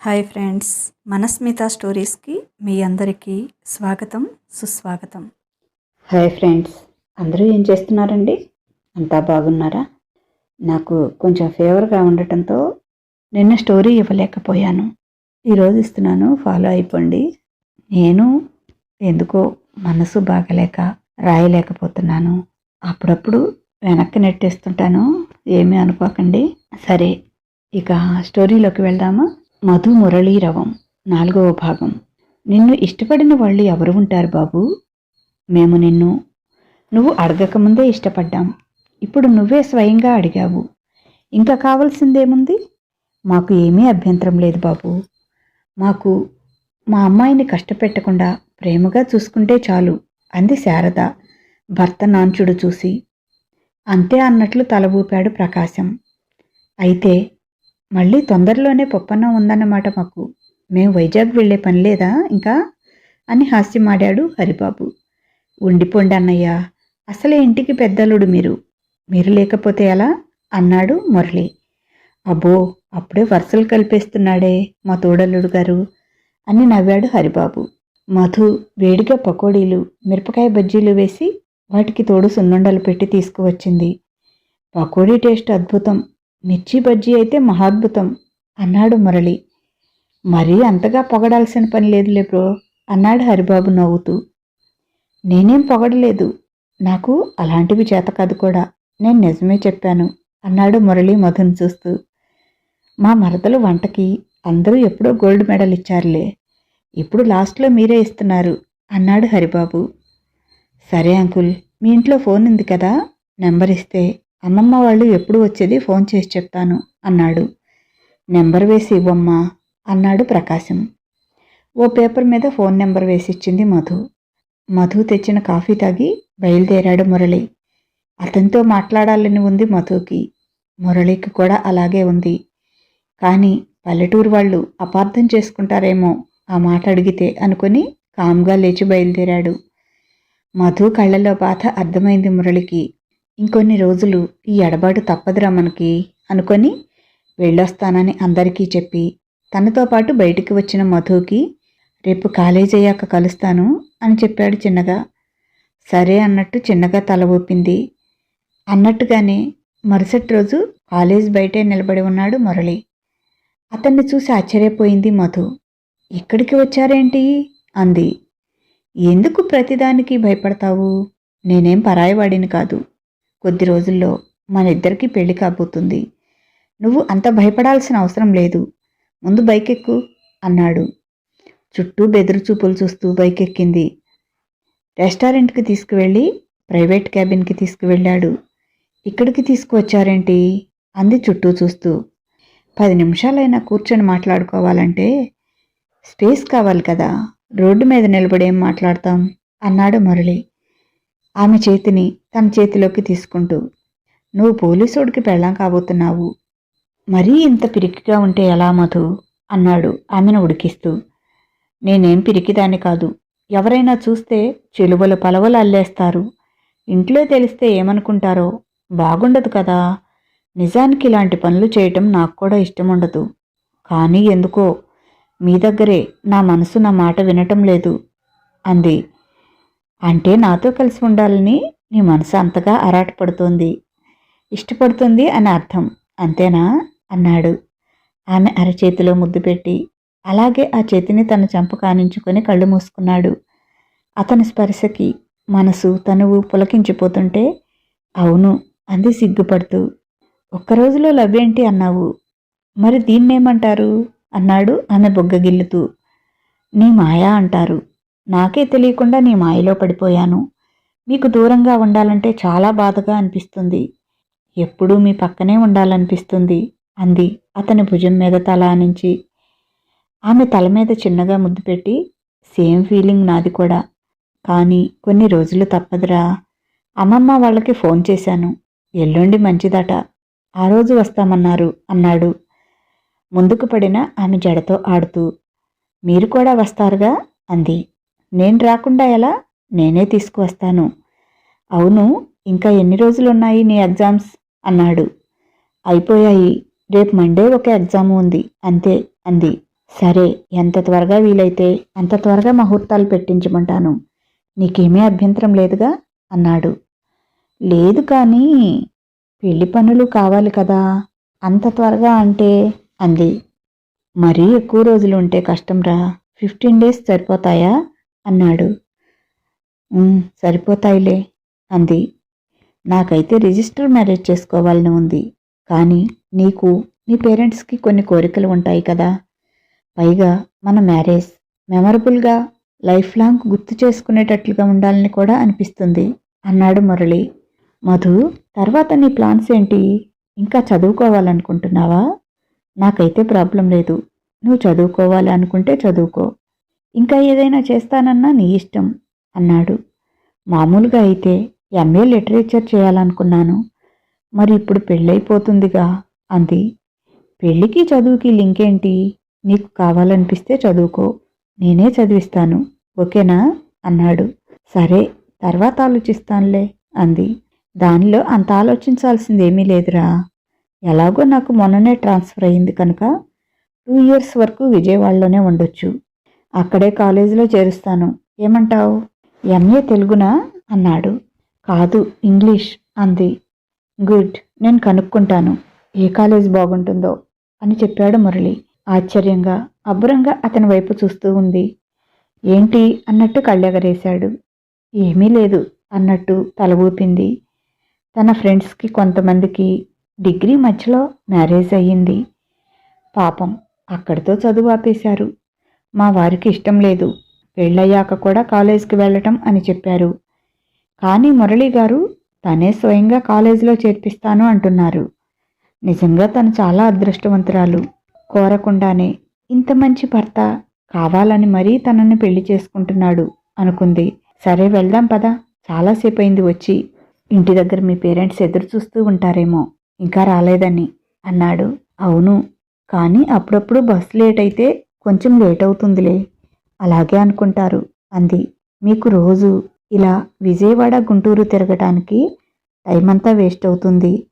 Hi friends మనస్మిత స్టోరీస్కి మీ అందరికీ స్వాగతం సుస్వాగతం. హాయ్ ఫ్రెండ్స్ అందరూ ఏం చేస్తున్నారండి? అంతా బాగున్నారా? నాకు కొంచెం ఫేవర్గా ఉండటంతో నిన్న స్టోరీ ఇవ్వలేకపోయాను. ఈరోజు ఇస్తున్నాను ఫాలో అయిపోండి. నేను ఎందుకో మనసు బాగలేక రాయలేకపోతున్నాను. అప్పుడప్పుడు వెనక్కి నెట్టేస్తుంటాను ఏమీ అనుకోకండి. సరే ఇక స్టోరీలోకి వెళ్దామా? మధు మురళీరవం నాలుగవ భాగం. నిన్ను ఇష్టపడిన వాళ్ళు ఎవరు ఉంటారు బాబు? మేము నిన్ను. నువ్వు అడగకముందే ఇష్టపడ్డాం. ఇప్పుడు నువ్వే స్వయంగా అడిగావు. ఇంకా కావాల్సిందేముంది? మాకు ఏమీ అభ్యంతరం లేదు బాబు. మాకు మా అమ్మాయిని కష్టపెట్టకుండా ప్రేమగా చూసుకుంటే చాలు అంది శారద భర్త నాంచుడు చూసి. అంతే అన్నట్లు తల ఊపాడు ప్రకాశం. అయితే మళ్ళీ తొందరలోనే పప్పన్నం ఉందన్నమాట మాకు. మేము వైజాగ్ వెళ్ళే పని లేదా ఇంకా? అని హాస్యమాడాడు హరిబాబు. ఉండిపోండి అన్నయ్య అసలే ఇంటికి పెద్దలుడు మీరు. మీరు లేకపోతే ఎలా? అన్నాడు మురళి. అబ్బో అప్పుడే వరుసలు కలిపేస్తున్నాడే మా తోడల్లుడు గారు అని నవ్వాడు హరిబాబు. మధు వేడిగా పకోడీలు మిరపకాయ బజ్జీలు వేసి వాటికి తోడు సున్నుండలు పెట్టి తీసుకువచ్చింది. పకోడీ టేస్ట్ అద్భుతం. మిర్చి బజ్జీ అయితే మహాద్భుతం అన్నాడు మురళి. మరీ అంతగా పొగడాల్సిన పని లేదులే బ్రో అన్నాడు హరిబాబు నవ్వుతూ. నేనేం పొగడలేదు నాకు అలాంటివి చేత కాదు కూడా నేను నిజమే చెప్పాను అన్నాడు మురళి మధుని చూస్తూ. మా మరదలు వంటకి అందరూ ఎప్పుడో గోల్డ్ మెడల్ ఇచ్చారులే ఇప్పుడు లాస్ట్లో మీరే ఇస్తున్నారు అన్నాడు హరిబాబు. సరే అంకుల్ మీ ఇంట్లో ఫోన్ ఉంది కదా నెంబర్ ఇస్తే అమ్మమ్మ వాళ్ళు ఎప్పుడు వచ్చేది ఫోన్ చేసి చెప్తాను అన్నాడు. నెంబర్ వేసి ఇవ్వమ్మా అన్నాడు ప్రకాశం. ఓ పేపర్ మీద ఫోన్ నెంబర్ వేసి ఇచ్చింది మధు. మధు తెచ్చిన కాఫీ తాగి బయలుదేరాడు మురళి. అతనితో మాట్లాడాలని ఉంది మధుకి. మురళికి కూడా అలాగే ఉంది. కానీ పల్లెటూరు వాళ్ళు అపార్థం చేసుకుంటారేమో ఆ మాట అడిగితే అనుకుని కామ్గా లేచి బయలుదేరాడు. మధు కళ్ళలో బాధ అర్థమైంది మురళికి. ఇంకొన్ని రోజులు ఈ ఎడబాటు తప్పదురా మనకి అనుకొని వెళ్ళొస్తానని అందరికీ చెప్పి తనతో పాటు బయటికి వచ్చిన మధుకి రేపు కాలేజీ అయ్యాక కలుస్తాను అని చెప్పాడు చిన్నగా. సరే అన్నట్టు చిన్నగా తల ఊపింది. అన్నట్టుగానే మరుసటి రోజు కాలేజ్ బయటే నిలబడి ఉన్నాడు మురళి. అతన్ని చూసి ఆశ్చర్యపోయింది మధు. ఇక్కడికి వచ్చారేంటి? అంది. ఎందుకు ప్రతిదానికి భయపడతావు? నేనేం పరాయవాడిని కాదు. కొద్ది రోజుల్లో మన ఇద్దరికి పెళ్ళి కాబోతుంది. నువ్వు అంత భయపడాల్సిన అవసరం లేదు. ముందు బైక్ ఎక్కు అన్నాడు. చుట్టూ బెదురు చూపులు చూస్తూ బైక్ ఎక్కింది రెస్టారెంట్కి తీసుకువెళ్ళి ప్రైవేట్ క్యాబిన్కి తీసుకువెళ్ళాడు. ఇక్కడికి తీసుకువచ్చారేంటి? అంది చుట్టూ చూస్తూ. పది నిమిషాలైనా కూర్చొని మాట్లాడుకోవాలంటే స్పేస్ కావాలి కదా. రోడ్డు మీద నిలబడి ఏం మాట్లాడతాం? అన్నాడు మురళి. ఆమె చేతిని తన చేతిలోకి తీసుకుంటూ నువ్వు పోలీసుడికి పెళ్ళాం కాబోతున్నావు. మరీ ఇంత పిరికిగా ఉంటే ఎలా మధు అన్నాడు ఆమెను ఉడికిస్తూ. నేనేం పిరికిదాన్ని కాదు. ఎవరైనా చూస్తే చెలువలు పలవలు అల్లేస్తారు. ఇంట్లో తెలిస్తే ఏమనుకుంటారో బాగుండదు కదా. నిజానికి ఇలాంటి పనులు చేయటం నాకు కూడా ఇష్టం ఉండదు. కానీ ఎందుకో మీ దగ్గరే నా మనసు నా మాట వినటం లేదు అంది. అంటే నాతో కలిసి ఉండాలని నీ మనసు అంతగా అరాటపడుతోంది ఇష్టపడుతుంది అని అర్థం. అంతేనా? అన్నాడు. ఆమె అరచేతిలో ముద్దు పెట్టి అలాగే ఆ చేతిని తన చంప కానించుకొని కళ్ళు మూసుకున్నాడు. అతని స్పర్శకి మనసు తనువు పులకించిపోతుంటే అవును అంది సిగ్గుపడుతూ. ఒక్క రోజులో లవ్ ఏంటి అన్నావు? మరి దీన్నేమంటారు? అన్నాడు ఆమె బొగ్గగిల్లుతూ. నీ మాయా అంటారు. నాకే తెలియకుండా నీ మాయలో పడిపోయాను. మీకు దూరంగా ఉండాలంటే చాలా బాధగా అనిపిస్తుంది. ఎప్పుడూ మీ పక్కనే ఉండాలనిపిస్తుంది అంది అతని భుజం మీద తల ఆనించి ఆమె తల మీద చిన్నగా ముద్దు పెట్టి సేమ్ ఫీలింగ్ నాది కూడా. కానీ కొన్ని రోజులు తప్పదురా. అమ్మమ్మ వాళ్ళకి ఫోన్ చేశాను. ఎల్లుండి మంచిదట. ఆ రోజు వస్తామన్నారు అన్నాడు. ముందుకు పడిన ఆమె జడతో ఆడుతూ. మీరు కూడా వస్తారుగా అంది. నేను రాకుండా ఎలా? నేనే తీసుకువస్తాను. అవును ఇంకా ఎన్ని రోజులున్నాయి నీ ఎగ్జామ్స్? అన్నాడు. అయిపోయాయి. రేపు మండే ఒక ఎగ్జామ్ ఉంది. అంతే అంది. సరే ఎంత త్వరగా వీలైతే అంత త్వరగా ముహూర్తాలు పెట్టించమంటాను. నీకేమీ అభ్యంతరం లేదుగా? అన్నాడు. లేదు కానీ పెళ్ళి పనులు కావాలి కదా? అంత త్వరగా అంటే? అంది. మరీ ఎక్కువ రోజులు ఉంటే కష్టంరా? ఫిఫ్టీన్ డేస్ సరిపోతాయా? అన్నాడు. సరిపోతాయిలే అంది. నాకైతే రిజిస్టర్ మ్యారేజ్ చేసుకోవాలని ఉంది కానీ నీకు నీ పేరెంట్స్కి కొన్ని కోరికలు ఉంటాయి కదా. పైగా మన మ్యారేజ్ మెమరబుల్గా లైఫ్ లాంగ్ గుర్తు చేసుకునేటట్లుగా ఉండాలని కూడా అనిపిస్తుంది అన్నాడు మురళి. మధు తర్వాత నీ ప్లాన్స్ ఏంటి? ఇంకా చదువుకోవాలనుకుంటున్నావా? నాకైతే ప్రాబ్లం లేదు. నువ్వు చదువుకోవాలి అనుకుంటే చదువుకో. ఇంకా ఏదైనా చేస్తానన్నా నీ ఇష్టం అన్నాడు. మామూలుగా అయితే ఎంఏ లిటరేచర్ చేయాలనుకున్నాను. మరి ఇప్పుడు పెళ్ళైపోతుందిగా అంది. పెళ్ళికి చదువుకి లింక్ ఏంటి? నీకు కావాలనిపిస్తే చదువుకో. నేనే చదివిస్తాను. ఓకేనా? అన్నాడు. సరే తర్వాత ఆలోచిస్తానులే అంది. దానిలో అంత ఆలోచించాల్సిందేమీ లేదురా. ఎలాగో నాకు మొన్ననే ట్రాన్స్ఫర్ అయింది కనుక టూ ఇయర్స్ వరకు విజయవాడలోనే ఉండొచ్చు. అక్కడే కాలేజీలో చేరుస్తాను. ఏమంటావు? ఎంఏ తెలుగునా? అన్నాడు. కాదు ఇంగ్లీష్ అంది. గుడ్ నేను కనుక్కుంటాను. ఏ కాలేజ్ బాగుంటుందో? అని చెప్పాడు మురళి. ఆశ్చర్యంగా అబ్బురంగా అతని వైపు చూస్తూ ఉంది. ఏంటి? అన్నట్టు కళ్ళెగరేశాడు. ఏమీ లేదు అన్నట్టు తల ఊపింది. తన ఫ్రెండ్స్కి కొంతమందికి డిగ్రీ మధ్యలో మ్యారేజ్ అయ్యింది. పాపం అక్కడితో చదువు ఆపేశారు. మా వారికి ఇష్టం లేదు. పెళ్ళయ్యాక కూడా కాలేజీకి వెళ్ళటం అని చెప్పారు. కానీ మురళి గారు తనే స్వయంగా కాలేజీలో చేర్పిస్తాను అంటున్నారు. నిజంగా తను చాలా అదృష్టవంతురాలు. కోరకుండానే ఇంత మంచి భర్త కావాలని మరీ తనని పెళ్ళి చేసుకుంటున్నాడు అనుకుంది. సరే వెళ్దాం పదా. చాలాసేపు అయింది వచ్చి. ఇంటి దగ్గర మీ పేరెంట్స్ ఎదురు చూస్తూ ఉంటారేమో. ఇంకా రాలేదని అన్నాడు. అవును. కానీ అప్పుడప్పుడు బస్సు లేట్ అయితే కొంచెం లేట్ అవుతుందిలే. అలాగే అనుకుంటారు. అంది. మీకు రోజు ఇలా విజయవాడ గుంటూరు తిరగటానికి టైం అంతా వేస్ట్ అవుతుంది.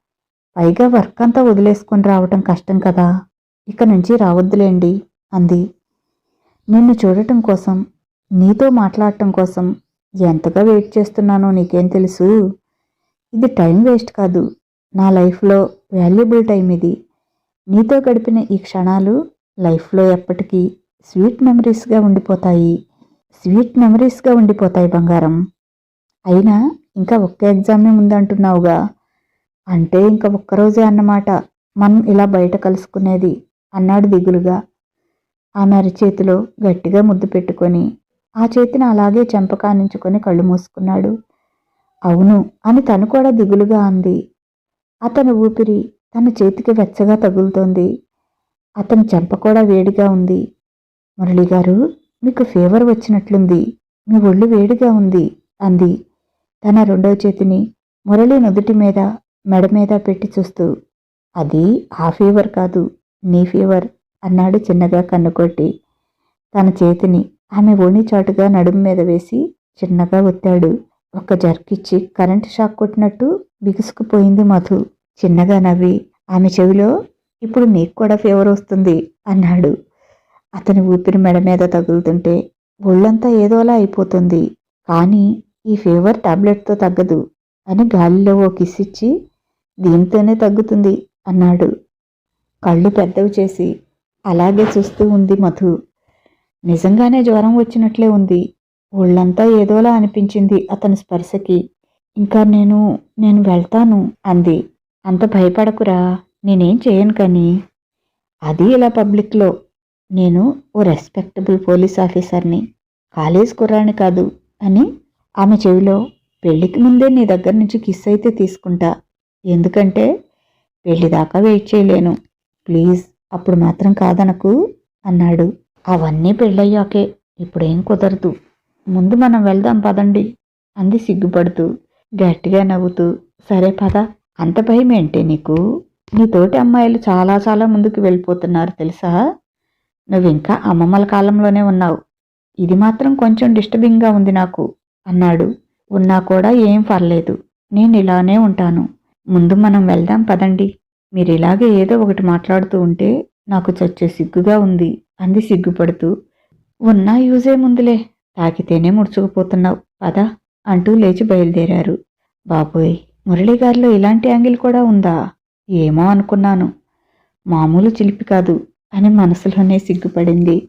పైగా వర్క్ అంతా వదిలేసుకొని రావటం కష్టం కదా. ఇక నుంచి రావద్దులేండి అంది. నిన్ను చూడటం కోసం నీతో మాట్లాడటం కోసం ఎంతగా వెయిట్ చేస్తున్నానో నీకేం తెలుసు? ఇది టైం వేస్ట్ కాదు. నా లైఫ్లో వాల్యుబుల్ టైం ఇది. నీతో గడిపిన ఈ క్షణాలు లైఫ్లో ఎప్పటికీ స్వీట్ మెమరీస్గా ఉండిపోతాయి. స్వీట్ మెమరీస్గా ఉండిపోతాయి బంగారం. అయినా ఇంకా ఒక్క ఎగ్జామే ఉందంటున్నావుగా అంటే ఇంకా ఒక్కరోజే అన్నమాట. మనం ఇలా బయట కలుసుకునేది అన్నాడు దిగులుగా. ఆమె అరిచేతిలో గట్టిగా ముద్దు పెట్టుకొని ఆ చేతిని అలాగే చెంపకానించుకొని కళ్ళు మూసుకున్నాడు. అవును అని తను కూడా దిగులుగా అంది. అతని ఊపిరి తన చేతికి వెచ్చగా తగులుతోంది. అతని చెంప కూడా వేడిగా ఉంది. మురళి గారు మీకు ఫీవర్ వచ్చినట్లుంది. మీ ఒళ్ళు వేడిగా ఉంది అంది. తన రెండవ చేతిని మురళి నుదుటి మీద మెడ మీద పెట్టి చూస్తూ అది ఆ ఫీవర్ కాదు నీ ఫీవర్ అన్నాడు చిన్నగా కన్నుకొట్టి తన చేతిని ఆమె ఓణి చాటుగా నడుము మీద వేసి చిన్నగా ఒత్తాడు. ఒక జర్కిచ్చి కరెంటు షాక్ కొట్టినట్టు బిగుసుకుపోయింది మధు. చిన్నగా నవ్వి ఆమె చెవిలో ఇప్పుడు నీకు కూడా ఫీవర్ వస్తుంది అన్నాడు. అతని ఊపిరి మెడ మీద తగులుతుంటే ఒళ్ళంతా ఏదోలా అయిపోతుంది. కానీ ఈ ఫీవర్ టాబ్లెట్తో తగ్గదు అని గాలిలో ఓ కిస్ ఇచ్చి దీంతోనే తగ్గుతుంది అన్నాడు. కళ్ళు పెద్దవి చేసి అలాగే చూస్తూ ఉంది మధు. నిజంగానే జ్వరం వచ్చినట్లే ఉంది. ఒళ్ళంతా ఏదోలా అనిపించింది అతని స్పర్శకి. ఇంకా నేను నేను వెళ్తాను అంది. అంత భయపడకురా. నేనేం చేయను కానీ అది ఇలా పబ్లిక్లో నేను ఓ రెస్పెక్టబుల్ పోలీస్ ఆఫీసర్ని కాలేజ్ కుర్రాని కాదు అని ఆమె చెవిలో పెళ్ళికి ముందే నీ దగ్గర నుంచి కిస్ అయితే తీసుకుంటా. ఎందుకంటే పెళ్ళి దాకా వెయిట్ చేయలేను. ప్లీజ్ అప్పుడు మాత్రం కాదనకు అన్నాడు. అవన్నీ పెళ్ళయ్యాకే ఇప్పుడేం కుదరదు. ముందు మనం వెళ్దాం పదండి అంది సిగ్గుపడుతూ గట్టిగా నవ్వుతూ సరే పద అంత భయం ఏంటి నీకు? నీతోటి అమ్మాయిలు చాలా చాలా ముందుకు వెళ్ళిపోతున్నారు తెలుసా? నువ్వు ఇంకా అమ్మమ్మల కాలంలోనే ఉన్నావు. ఇది మాత్రం కొంచెం డిస్టర్బింగ్గా ఉంది నాకు అన్నాడు. ఉన్నా కూడా ఏం పర్లేదు. నేను ఇలానే ఉంటాను. ముందు మనం వెళ్దాం పదండి. మీరు ఇలాగే ఏదో ఒకటి మాట్లాడుతూ ఉంటే నాకు చచ్చే సిగ్గుగా ఉంది అంది సిగ్గుపడుతూ. ఉన్నా యూజే ముందులే. తాకితేనే ముడుచుకుపోతున్నావు. పదా అంటూ లేచి బయలుదేరారు. బాబోయ్ మురళిగారిలో ఇలాంటి యాంగిల్ కూడా ఉందా? ఏమో అనుకున్నాను. మామూలు చిలిపి కాదు అని మనసులోనే సిగ్గుపడింది.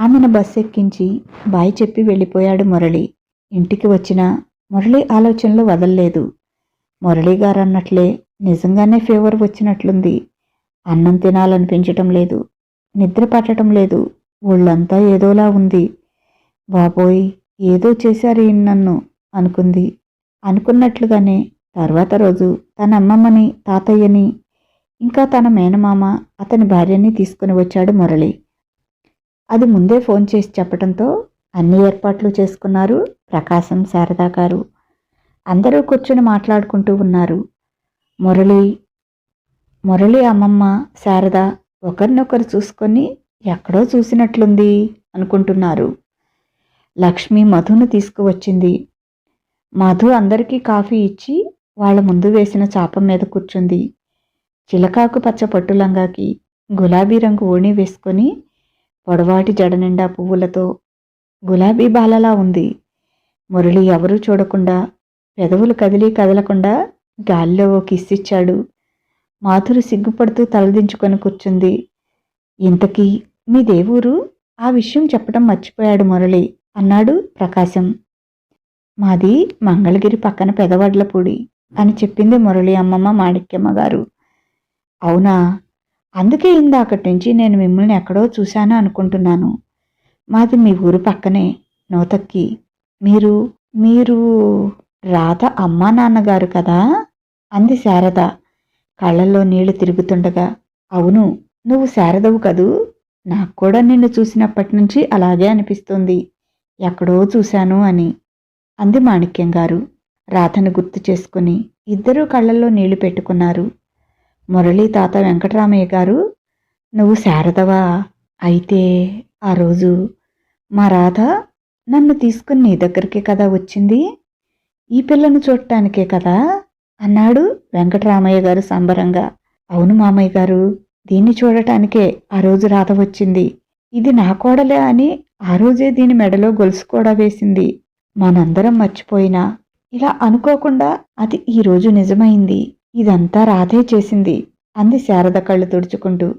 ఆమెను బస్సు ఎక్కించి బాయ్ చెప్పి వెళ్ళిపోయాడు మురళి. ఇంటికి వచ్చిన మురళి ఆలోచనలు వదల్లేదు. మురళి గారు అన్నట్లే నిజంగానే ఫీవర్ వచ్చినట్లుంది. అన్నం తినాలనిపించటం లేదు. నిద్ర పట్టడం లేదు. ఒళ్ళంతా ఏదోలా ఉంది. బాబోయ్ ఏదో చేశారు నన్ను? అనుకుంది. అనుకున్నట్లుగానే తర్వాత రోజు తన అమ్మమ్మని తాతయ్యని ఇంకా తన మేనమామ అతని భార్యని తీసుకుని వచ్చాడు మురళి. అది ముందే ఫోన్ చేసి చెప్పడంతో అన్ని ఏర్పాట్లు చేసుకున్నారు ప్రకాశం శారదా గారు. అందరూ కూర్చుని మాట్లాడుకుంటూ ఉన్నారు. మురళి మురళి అమ్మమ్మ శారద ఒకరినొకరు చూసుకొని ఎక్కడో చూసినట్లుంది అనుకుంటున్నారు. లక్ష్మి మధును తీసుకువచ్చింది. మధు అందరికీ కాఫీ ఇచ్చి వాళ్ళ ముందు వేసిన చాప మీద కూర్చుంది. చిలకాకు పచ్చ పట్టులంగాకి గులాబీ రంగు ఓణి వేసుకొని పొడవాటి జడ నిండా పువ్వులతో గులాబీ బాలలా ఉంది. మురళి ఎవరూ చూడకుండా పెదవులు కదిలి కదలకుండా గాలిలో ఓ కిస్సిచ్చాడు మాధురు సిగ్గుపడుతూ తలదించుకొని కూర్చుంది. ఇంతకీ మీ దేవురు ఆ విషయం చెప్పడం మర్చిపోయాడు మురళి అన్నాడు ప్రకాశం. మాది మంగళగిరి పక్కన పెదవడ్లపూడి. అని చెప్పింది మురళి అమ్మమ్మ మాణిక్యమ్మ గారు. అవునా? అందుకే ఇందాకటి నుంచి నేను మిమ్మల్ని ఎక్కడో చూశాను అనుకుంటున్నాను. మాది మీ ఊరు పక్కనే నోతక్కి. మీరు మీరు రాధ అమ్మా నాన్నగారు కదా? అంది శారద. కళ్ళల్లో నీళ్ళు తిరుగుతుండగా అవును నువ్వు శారదవు కదూ? నాకు కూడా నిన్ను చూసినప్పటి నుంచి అలాగే అనిపిస్తుంది. ఎక్కడో చూశాను అని అంది మాణిక్యం గారు రాధను గుర్తు చేసుకుని ఇద్దరూ కళ్ళల్లో నీళ్ళు పెట్టుకున్నారు. మురళీ తాత వెంకటరామయ్య గారు నువ్వు శారదవా? అయితే ఆ రోజు మా రాధ నన్ను తీసుకుని నీ దగ్గరికే కదా వచ్చింది? ఈ పిల్లను చూడటానికే కదా? అన్నాడు వెంకటరామయ్య గారు సంబరంగా. అవును మామయ్య గారు దీన్ని చూడటానికే ఆ రోజు రాధ వచ్చింది. ఇది నా కోడలే అని ఆ రోజే దీని మెడలో గొలుసు కూడా వేసింది. మనందరం మర్చిపోయినా ఇలా అనుకోకుండా అది ఈరోజు నిజమైంది. ఇదంతా రాధే చేసింది అంది శారద కళ్ళు తుడుచుకుంటూ.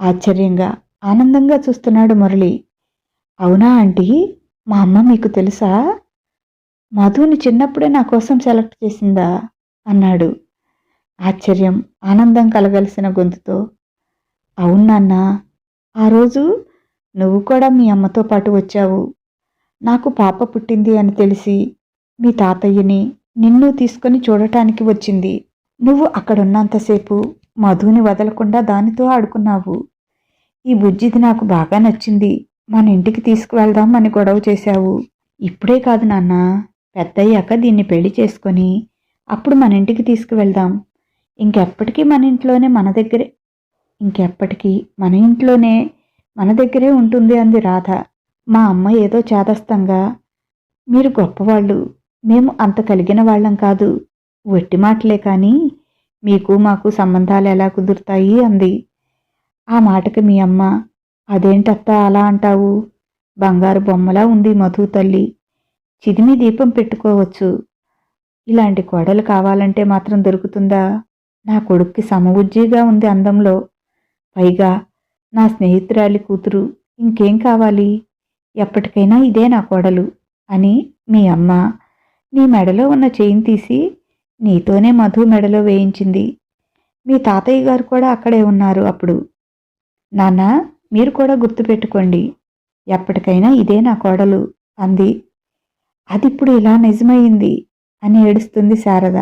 ఆశ్చర్యంగా ఆనందంగా చూస్తున్నాడు మురళి. అవునా ఆంటీ? మా అమ్మ మీకు తెలుసా? మధుని చిన్నప్పుడే నా కోసం సెలెక్ట్ చేసిందా? అన్నాడు. ఆశ్చర్యం ఆనందం కలగలిసిన గొంతుతో. అవును ఆ రోజు నువ్వు కూడా మీ అమ్మతో పాటు వచ్చావు. నాకు పాప పుట్టింది అని తెలిసి మీ తాతయ్యని నిన్ను తీసుకొని చూడటానికి వచ్చింది. నువ్వు అక్కడున్నంతసేపు మధుని వదలకుండా దానితో ఆడుకున్నావు. ఈ బుజ్జిది నాకు బాగా నచ్చింది. మన ఇంటికి తీసుకువెళ్దాం అని గొడవ చేశావు. ఇప్పుడే కాదు నాన్న పెద్దయ్యాక దీన్ని పెళ్ళి చేసుకొని అప్పుడు మన ఇంటికి తీసుకువెళ్దాం. ఇంకెప్పటికీ మన ఇంట్లోనే మన దగ్గరే ఇంకెప్పటికీ మన ఇంట్లోనే మన దగ్గరే ఉంటుంది అంది రాధ. మా అమ్మ ఏదో చేదస్తంగా మీరు గొప్పవాళ్ళు మేము అంత కలిగిన వాళ్ళం కాదు. వట్టి మాటలే కానీ మీకు మాకు సంబంధాలు ఎలా కుదురుతాయి అంది. ఆ మాటకి మీ అమ్మ అదేంటత్తా అలా అంటావు? బంగారు బొమ్మలా ఉంది మధు తల్లి. చిదిమి దీపం పెట్టుకోవచ్చు. ఇలాంటి కోడలు కావాలంటే మాత్రం దొరుకుతుందా? నా కొడుక్కి సమవుజ్జిగా ఉంది అందంలో. పైగా నా స్నేహితురాలి కూతురు ఇంకేం కావాలి? ఎప్పటికైనా ఇదే నా కోడలు అని మీ అమ్మ నీ మెడలో ఉన్న చైన్ తీసి నీతోనే మధు మెడలో వేయించింది. మీ తాతయ్య గారు కూడా అక్కడే ఉన్నారు అప్పుడు. నాన్న మీరు కూడా గుర్తుపెట్టుకోండి ఎప్పటికైనా ఇదే నా కోడలు అంది. అది ఇప్పుడు ఇలా నిజమైంది అని ఏడుస్తుంది శారద.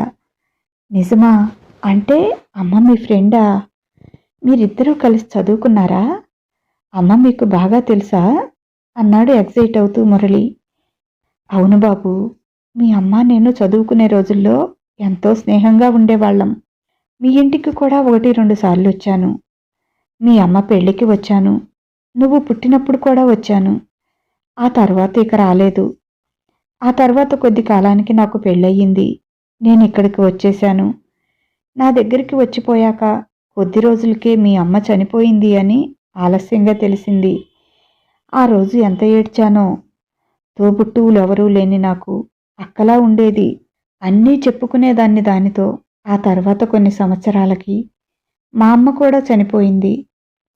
నిజమా? అంటే అమ్మ మీ ఫ్రెండా? మీరిద్దరూ కలిసి చదువుకున్నారా? అమ్మ మీకు బాగా తెలుసా? అన్నాడు ఎగ్జైట్ అవుతూ మురళి. అవును బాబు మీ అమ్మ నేను చదువుకునే రోజుల్లో ఎంతో స్నేహంగా ఉండేవాళ్ళం. మీ ఇంటికి కూడా ఒకటి రెండు సార్లు వచ్చాను. మీ అమ్మ పెళ్ళికి వచ్చాను. నువ్వు పుట్టినప్పుడు కూడా వచ్చాను. ఆ తర్వాత ఇక రాలేదు. ఆ తర్వాత కొద్ది కాలానికి నాకు పెళ్ళయింది నేను ఇక్కడికి వచ్చేశాను. నా దగ్గరికి వచ్చిపోయాక కొద్ది రోజులకే మీ అమ్మ చనిపోయింది అని ఆలస్యంగా తెలిసింది. ఆ రోజు ఎంత ఏడ్చానో. తోబుట్టువులు ఎవరూ లేని నాకు అక్కలా ఉండేది. అన్నీ చెప్పుకునేదాన్ని దానితో. ఆ తర్వాత కొన్ని సంవత్సరాలకి మా అమ్మ కూడా చనిపోయింది.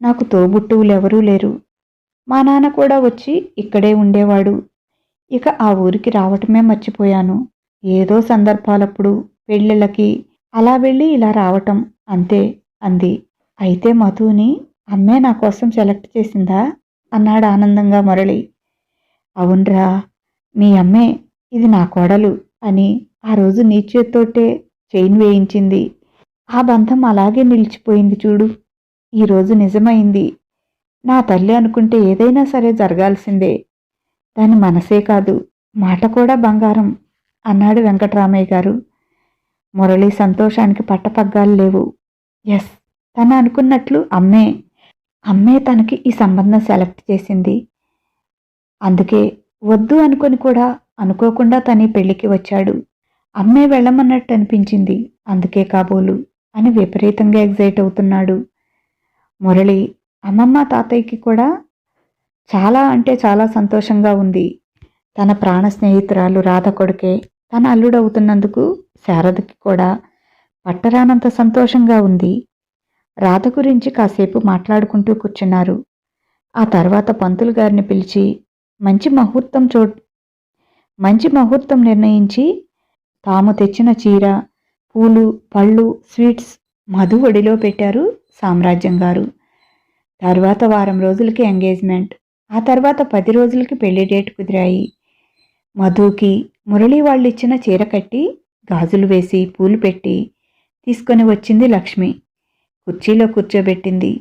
నాకు తోబుట్టువులు ఎవరూ లేరు. మా నాన్న కూడా వచ్చి ఇక్కడే ఉండేవాడు. ఇక ఆ ఊరికి రావటమే మర్చిపోయాను. ఏదో సందర్భాలప్పుడు పెళ్ళిళ్ళకి అలా వెళ్ళి ఇలా రావటం అంతే అంది. అయితే మధుని అమ్మే నా కోసం సెలెక్ట్ చేసిందా? అన్నాడు ఆనందంగా మురళి. అవునరా మీ అమ్మే ఇది నా కోడలు అని ఆ రోజు నీ చేత్తోటే చైన్ వేయించింది. ఆ బంధం అలాగే నిలిచిపోయింది చూడు. ఈరోజు నిజమైంది. నా తల్లి అనుకుంటే ఏదైనా సరే జరగాల్సిందే. దాని మనసే కాదు. మాట కూడా బంగారం అన్నాడు వెంకట్రామయ్య గారు. మురళి సంతోషానికి పట్టపగ్గాలు లేవు. ఎస్ తను అనుకున్నట్లు అమ్మే. అమ్మే తనకి ఈ సంబంధం సెలెక్ట్ చేసింది. అందుకే వద్దు అనుకొని కూడా అనుకోకుండా తన పెళ్ళికి వచ్చాడు. అమ్మే వెళ్ళమన్నట్టు అనిపించింది. అందుకే కాబోలు అని విపరీతంగా ఎగ్జైట్ అవుతున్నాడు. మురళి అమ్మమ్మ తాతయ్యకి కూడా చాలా అంటే చాలా సంతోషంగా ఉంది. తన ప్రాణ స్నేహితురాలు రాధ కొడుకే తన అల్లుడవుతున్నందుకు శారదకి కూడా పట్టరానంత సంతోషంగా ఉంది. రాధ గురించి కాసేపు మాట్లాడుకుంటూ కూర్చున్నారు. ఆ తర్వాత పంతులు గారిని పిలిచి మంచి ముహూర్తం చో మంచి ముహూర్తం నిర్ణయించి తాము తెచ్చిన చీర పూలు పళ్ళు స్వీట్స్ మధు ఒడిలో పెట్టారు సామ్రాజ్యం గారు. తర్వాత వారం రోజులకి ఎంగేజ్మెంట్ ఆ తర్వాత పది రోజులకి పెళ్ళి డేట్ కుదిరాయి. మధుకి మురళి వాళ్ళు ఇచ్చిన చీర కట్టి గాజులు వేసి పూలు పెట్టి తీసుకొని వచ్చింది లక్ష్మి. కుర్చీలో కూర్చోబెట్టింది.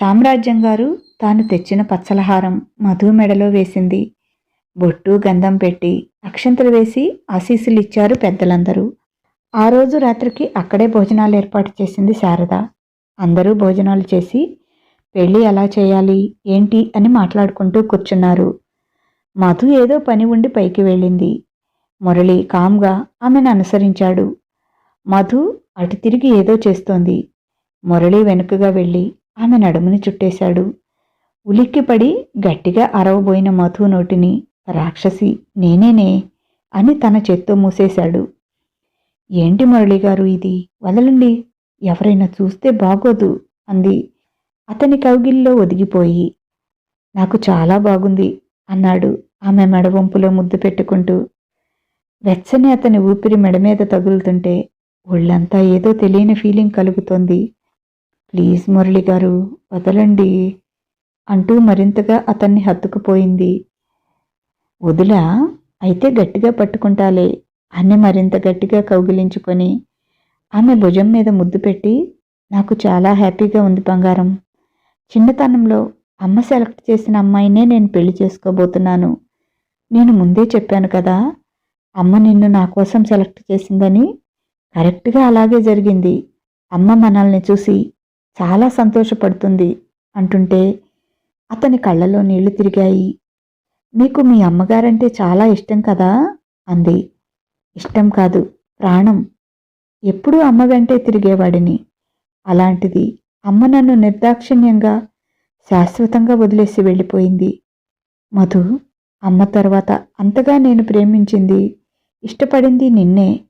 సామ్రాజ్యం గారు తాను తెచ్చిన పచ్చలహారం మధు మెడలో వేసింది. బొట్టు గంధం పెట్టి అక్షంతలు వేసి ఆశీస్సులు ఇచ్చారు పెద్దలందరూ. ఆ రోజు రాత్రికి అక్కడే భోజనాలు ఏర్పాటు చేసింది శారద. అందరూ భోజనాలు చేసి పెళ్ళి ఎలా చేయాలి? ఏంటి? అని మాట్లాడుకుంటూ కూర్చున్నారు. మధు ఏదో పని ఉండి పైకి వెళ్ళింది. మురళి కామ్గా ఆమెను అనుసరించాడు. మధు అటు తిరిగి ఏదో చేస్తోంది. మురళి వెనుకగా వెళ్ళి ఆమె నడుముని చుట్టేశాడు. ఉలిక్కిపడి గట్టిగా అరవబోయిన మధు నోటిని రాక్షసి నేనేనే అని తన చేత్తో మూసేశాడు. ఏంటి మురళి గారు ఇది? వదలండి. ఎవరైనా చూస్తే బాగోదు అంది. అతని కౌగిల్లో ఒదిగిపోయి. నాకు చాలా బాగుంది అన్నాడు ఆమె మెడవంపులో ముద్దు పెట్టుకుంటూ. వెచ్చని అతని ఊపిరి మెడ మీద తగులుతుంటే ఒళ్ళంతా ఏదో తెలియని ఫీలింగ్ కలుగుతోంది. ప్లీజ్ మురళి గారు వదలండి అంటూ మరింతగా అతన్ని హత్తుకుపోయింది. వదులా అయితే గట్టిగా పట్టుకుంటాలే అని మరింత గట్టిగా కౌగిలించుకొని ఆమె భుజం మీద ముద్దు పెట్టి నాకు చాలా హ్యాపీగా ఉంది బంగారం. చిన్నతనంలో అమ్మ సెలెక్ట్ చేసిన అమ్మాయినే నేను పెళ్ళి చేసుకోబోతున్నాను. నేను ముందే చెప్పాను కదా అమ్మ నిన్ను నా కోసం సెలెక్ట్ చేసిందని. కరెక్ట్గా అలాగే జరిగింది. అమ్మ మనల్ని చూసి చాలా సంతోషపడుతుంది అంటుంటే అతని కళ్ళలో నీళ్ళు తిరిగాయి. మీకు మీ అమ్మగారంటే చాలా ఇష్టం కదా? అంది. ఇష్టం కాదు ప్రాణం. ఎప్పుడూ అమ్మ వెంటే తిరిగేవాడిని. అలాంటిది అమ్మ నన్ను నిర్దాక్షిణ్యంగా శాశ్వతంగా వదిలేసి వెళ్ళిపోయింది. మధు అమ్మ తర్వాత అంతగా నేను ప్రేమించింది ఇష్టపడింది నిన్నే.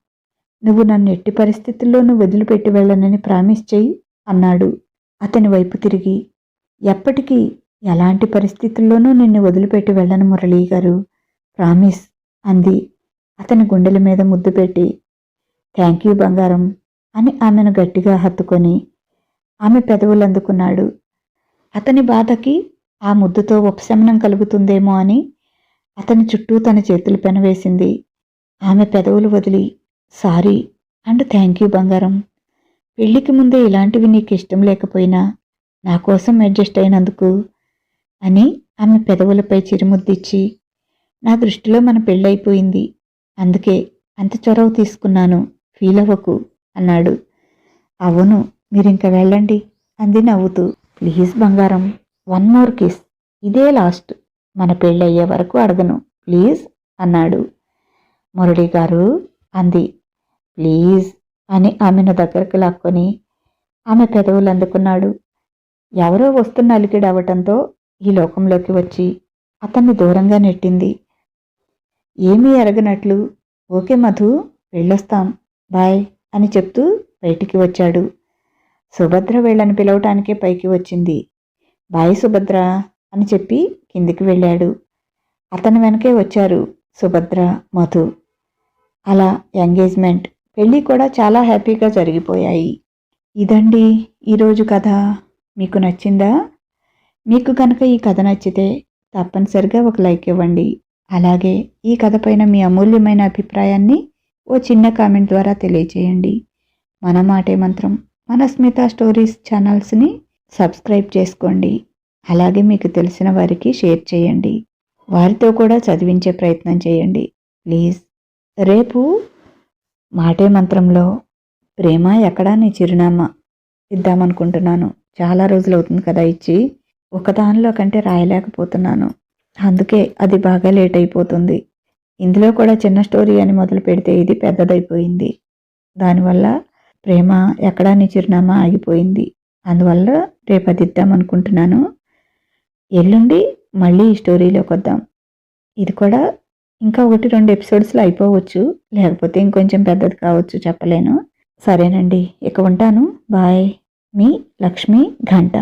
నువ్వు నన్ను ఎట్టి పరిస్థితుల్లోనూ వదిలిపెట్టి వెళ్ళనని ప్రామిస్ చెయ్యి అన్నాడు. అతని వైపు తిరిగి. ఎప్పటికీ ఎలాంటి పరిస్థితుల్లోనూ నిన్ను వదిలిపెట్టి వెళ్ళను మురళీ గారు. ప్రామిస్ అంది. అతని గుండెల మీద ముద్దు పెట్టి. థ్యాంక్ యూ బంగారం అని ఆమెను గట్టిగా హత్తుకొని. ఆమె పెదవులు అందుకున్నాడు. అతని బాధకి ఆ ముద్దుతో ఉపశమనం కలుగుతుందేమో అని అతని చుట్టూ తన చేతులు పెనవేసింది. ఆమె పెదవులు వదిలి సారీ అండ్ థ్యాంక్ యూ బంగారం. పెళ్ళికి ముందే ఇలాంటివి నీకు ఇష్టం లేకపోయినా నా కోసం అడ్జస్ట్ అయినందుకు అని ఆమె పెదవులపై చిరుముద్దిచ్చి నా దృష్టిలో మన పెళ్ళైపోయింది అందుకే అంత చొరవ తీసుకున్నాను ఫీల్ అవ్వకు అన్నాడు. అవును మీరింక వెళ్ళండి అంది నవ్వుతూ. ప్లీజ్ బంగారం వన్ మోర్ కిస్. ఇదే లాస్ట్. మన పెళ్ళయ్యే వరకు అడగను. ప్లీజ్ అన్నాడు. మురళి గారు అంది. ప్లీజ్ అని ఆమెను దగ్గరకు లాక్కొని ఆమె పెదవులు అందుకున్నాడు. ఎవరో వస్తున్న అలికిడవటంతో అవ్వటంతో ఈ లోకంలోకి వచ్చి అతన్ని దూరంగా నెట్టింది. ఏమీ ఎరగనట్లు ఓకే మధు వెళ్ళొస్తాం బాయ్ అని చెప్తూ బయటికి వచ్చాడు. సుభద్ర వీళ్ళని పిలవటానికే పైకి వచ్చింది. బాయ్ సుభద్ర అని చెప్పి కిందికి వెళ్ళాడు. అతని వెనకే వచ్చారు సుభద్ర మధు. అలా ఎంగేజ్మెంట్ పెళ్ళి కూడా చాలా హ్యాపీగా జరిగిపోయాయి. ఇదండి ఈరోజు కథ. మీకు నచ్చిందా? మీకు కనుక ఈ కథ నచ్చితే తప్పనిసరిగా ఒక లైక్ ఇవ్వండి. అలాగే ఈ కథ పైన మీ అమూల్యమైన అభిప్రాయాన్ని ఓ చిన్న కామెంట్ ద్వారా తెలియచేయండి. మన మాటే మంత్రం మన స్మిత స్టోరీస్ ఛానల్స్ని సబ్స్క్రైబ్ చేసుకోండి. అలాగే మీకు తెలిసిన వారికి షేర్ చేయండి. వారితో కూడా చదివించే ప్రయత్నం చేయండి. ప్లీజ్. రేపు మాటే మంత్రంలో ప్రేమ ఎక్కడా నీ చిరునామా ఇద్దామనుకుంటున్నాను. చాలా రోజులు అవుతుంది కదా ఇచ్చి ఒకదానిలో కంటే రాయలేకపోతున్నాను. అందుకే అది బాగా లేట్ అయిపోతుంది ఇందులో కూడా చిన్న స్టోరీ అని మొదలు పెడితే ఇది పెద్దదైపోయింది. దానివల్ల ప్రేమ ఎక్కడా నీ చిరునామా ఆగిపోయింది. అందువల్ల రేపు అది ఇద్దామనుకుంటున్నాను ఎల్లుండి మళ్ళీ ఈ స్టోరీలోకి వద్దాం. ఇది కూడా ఇంకా ఒకటి రెండు ఎపిసోడ్స్లో అయిపోవచ్చు. లేకపోతే ఇంకొంచెం పెద్దది కావచ్చు చెప్పలేను. సరేనండి ఇక ఉంటాను. బాయ్. మీ లక్ష్మి ఘంట.